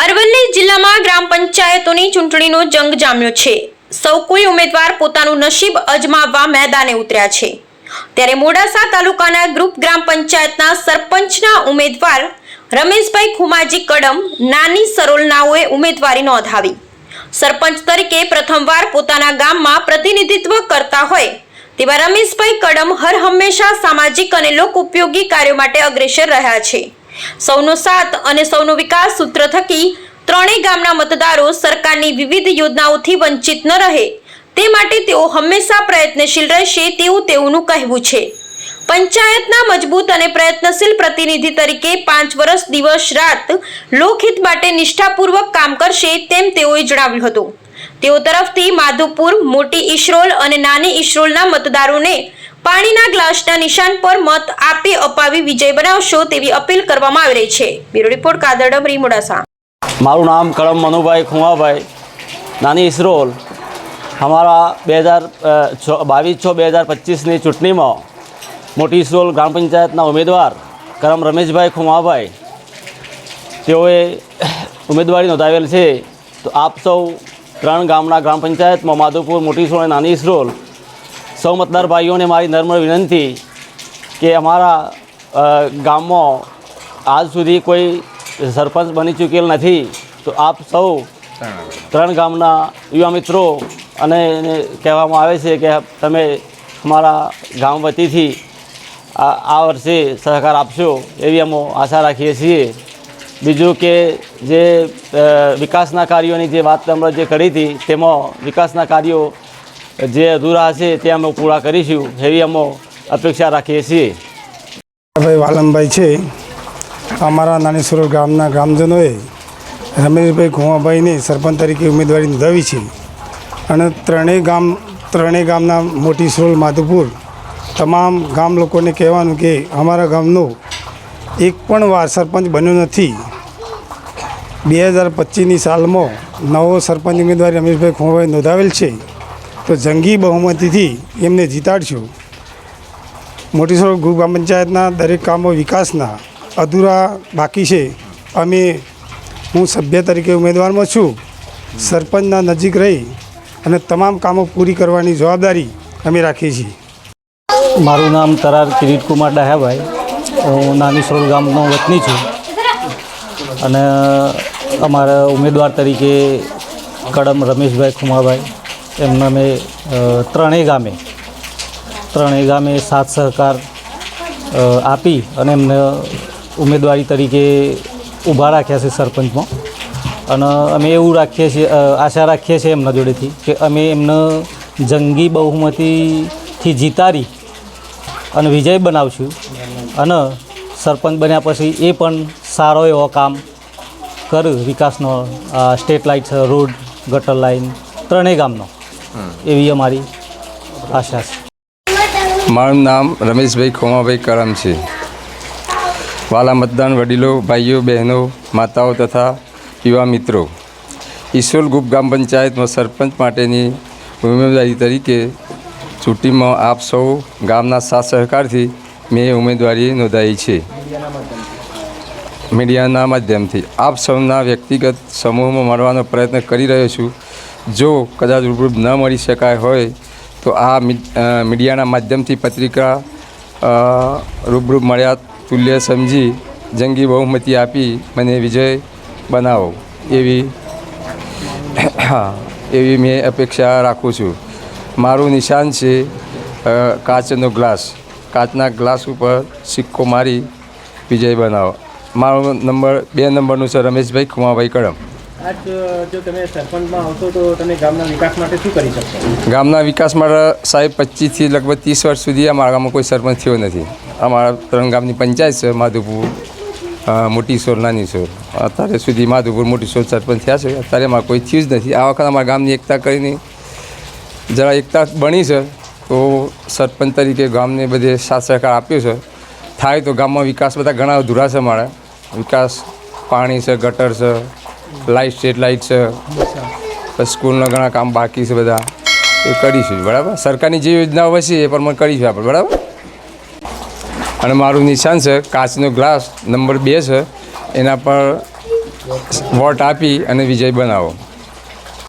અરવલ્લી જિલ્લામાં ગ્રામ પંચાયતોની ચૂંટણીનો જંગ જામ્યો છે. સૌ કોઈ ઉમેદવાર પોતાનું નસીબ અજમાવવા મેદાને ઉતર્યા છે. ત્યારે મોડાસા તાલુકાના ગ્રુપ ગ્રામ પંચાયતના સરપંચના ઉમેદવાર રમેશભાઈ ખુમાજી કડમ નાની સરોલનાઓએ ઉમેદવારી નોંધાવી. સરપંચ તરીકે પ્રથમવાર પોતાના ગામમાં પ્રતિનિધિત્વ કરતા હોય, તેવા રમેશભાઈ કડમ હર હંમેશા સામાજિક અને લોક ઉપયોગી કાર્યો માટે અગ્રેસર રહ્યા છે. સૌનો સાથ અને સૌનો વિકાસ સૂત્ર થકી ત્રણેય ગામના મતદારો સરકારની વિવિધ યોજનાઓથી વંચિત ન રહે. તે માટે તેઓ હંમેશા પ્રયત્નશીલ રહેશે તેવું તેઓનું કહેવું છે. પંચાયતના મજબૂત અને પ્રયત્નશીલ પ્રતિનિધિ તરીકે પાંચ વર્ષ દિવસ રાત લોકહિત માટે નિષ્ઠાપૂર્વક કામ કરશે તેમ તેઓએ જણાવ્યું હતું. તેઓ તરફથી માધુપુર, મોટી ઈશરોલ અને નાની ઈશરોલના મતદારોને પાણીના ગ્લાસના નિશાન પર મત આપી અપાવી વિજય બનાવશો તેવી અપીલ કરવામાં આવી રહી છે. બ્યુરો રિપોર્ટ, કાદરડમ, રીમોડાસા. મારું નામ કળમ મનુભાઈ ખુમાભાઈ, નાની ઇસરોલ અમારા બે હજાર બાવીસ છ બે હજાર પચીસની ચૂંટણીમાં મોટી ઇસરોલ ગ્રામ પંચાયતના ઉમેદવાર કરમ રમેશભાઈ ખુમાભાઈ, તેઓએ ઉમેદવારી નોંધાવેલ છે. તો આપ સૌ ત્રણ ગામના ગ્રામ પંચાયતમાં માધવપુર, મોટી સોળ અને નાની ઇસરોલ સૌ મતદાર ભાઈઓને મારી નર્મ વિનંતી કે અમારા ગામમાં આજ સુધી કોઈ સરપંચ બની ચૂકેલ નથી. તો આપ સૌ ત્રણ ગામના યુવા મિત્રો અને કહેવામાં આવે છે કે તમે અમારા ગામ વતીથી આ વર્ષે સહકાર આપશો એવી અમે આશા રાખીએ છીએ. બીજું કે જે વિકાસના કાર્યોની જે વાત અમે જે કરી હતી, તેમાં વિકાસના કાર્યો જે અધૂરા હશે, તે અમે પૂરા કરીશું. એવી અમે અપેક્ષા રાખીએ છીએ. ભાઈ વાલમભાઈ છે. અમારા નાની સુરત ગામના ગ્રામજનોએ રમેશભાઈ ઘુમાભાઈને સરપંચ તરીકે ઉમેદવારી નોંધાવી છે. અને ત્રણેય ગામ, ત્રણેય ગામના મોટી સુરલ માધુપુર, તમામ ગામ લોકોને કહેવાનું કે અમારા ગામનો એક પણ વાર સરપંચ બન્યો નથી. બે હજાર પચીસની સાલમાં નવો સરપંચ ઉમેદવારી રમેશભાઈ ખુમાભાઈ નોંધાવેલ છે. તો જંગી બહુમતીથી એમને જીતાડશું. મોટી સરોવર ગ્રામ પંચાયતના દરેક કામો વિકાસના અધૂરા બાકી છે. અમે હું સભ્ય તરીકે ઉમેદવારમાં છું. સરપંચના નજીક રહી અને તમામ કામો પૂરી કરવાની જવાબદારી અમે રાખીએ છીએ. મારું નામ તરાર કિરીટકુમાર ડાહ્યાભાઈ. હું નાની સરોલ ગામનો વતની છું. અને અમારા ઉમેદવાર તરીકે કડમ રમેશભાઈ ખુમાભાઈ. એમના મેં ત્રણેય ગામે ત્રણેય ગામે સાથ સહકાર આપી અને એમને ઉમેદવારી તરીકે ઊભા રાખ્યા છે સરપંચમાં. અને અમે એવું રાખીએ છીએ આશા રાખીએ છીએ એમના જોડેથી કે અમે એમને જંગી બહુમતીથી જીતારી અને વિજય બનાવશું. અને સરપંચ બન્યા પછી એ પણ સારો એવો કામ કર્યું વિકાસનો આ સ્ટેટ લાઇટ છે રોડ ગટર લાઇન ત્રણેય ગામનો. એવી અમારી આશા છે. મારું નામ રમેશભાઈ ખોમાભાઈ કરમ છે. વાલા મતદાન વડીલો ભાઈઓ બહેનો માતાઓ તથા યુવા મિત્રો. ઈશ્વર ગુપ ગ્રામ પંચાયતમાં સરપંચ માટેની ઉમેદવારી તરીકે ચૂંટણીમાં આપ સૌ ગામના સાથ સહકારથી મેં ઉમેદવારી નોંધાવી છે. મીડિયાના માધ્યમથી. આપ સૌના વ્યક્તિગત સમૂહમાં મળવાનો પ્રયત્ન કરી રહ્યો છું. જો કદાચ રૂબરૂ ન મળી શકાય હોય, તો આ મીડિયાના માધ્યમથી પત્રિકા રૂબરૂ મળ્યા તુલ્ય સમજી, જંગી બહુમતી આપી મને વિજય બનાવો. એવી, હા, એવી મેં અપેક્ષા રાખું છું. મારું નિશાન છે કાચનો ગ્લાસ. કાચના ગ્લાસ ઉપર સિક્કો મારી વિજય બનાવો. મારો નંબર બે નંબરનું છે રમેશભાઈ ખુમાભાઈ કડમ. આજ જો તમે સરપંચમાં આવશો તો તમે ગામના વિકાસ માટે શું કરી શકશો? ગામના વિકાસ માટે સાહેબ પચીસથી લગભગ ત્રીસ વર્ષ સુધી અમારા ગામમાં કોઈ સરપંચ થયો નથી. અમારા ત્રણ ગામની પંચાયત છે માધુપુર મોટી સોર નાની સોર. અત્યારે સુધી માધુપુર મોટી સોર સરપંચ થયા છે. અત્યારે અમારે કોઈ થયું જ નથી. આ વખત અમારા ગામની એકતા કરીને જરા એકતા બની છે. તો સરપંચ તરીકે ગામને બધે સાથ સહકાર આપ્યો છે. થાય તો ગામમાં વિકાસ બધા ઘણા અધૂરા છે મારા વિકાસ પાણી છે ગટર છે લાઇટ સ્ટ્રીટ લાઇટ છે. પછી સ્કૂલના ઘણા કામ બાકી છે બધા. એ કરીશું બરાબર? સરકારની જે યોજનાઓ હશે એ પ્રમાણે કરીશું આપણે બરાબર? અને મારું નિશાન છે કાચનો ગ્લાસ નંબર બે છે એના પર વોટ આપી અને વિજય બનાવો.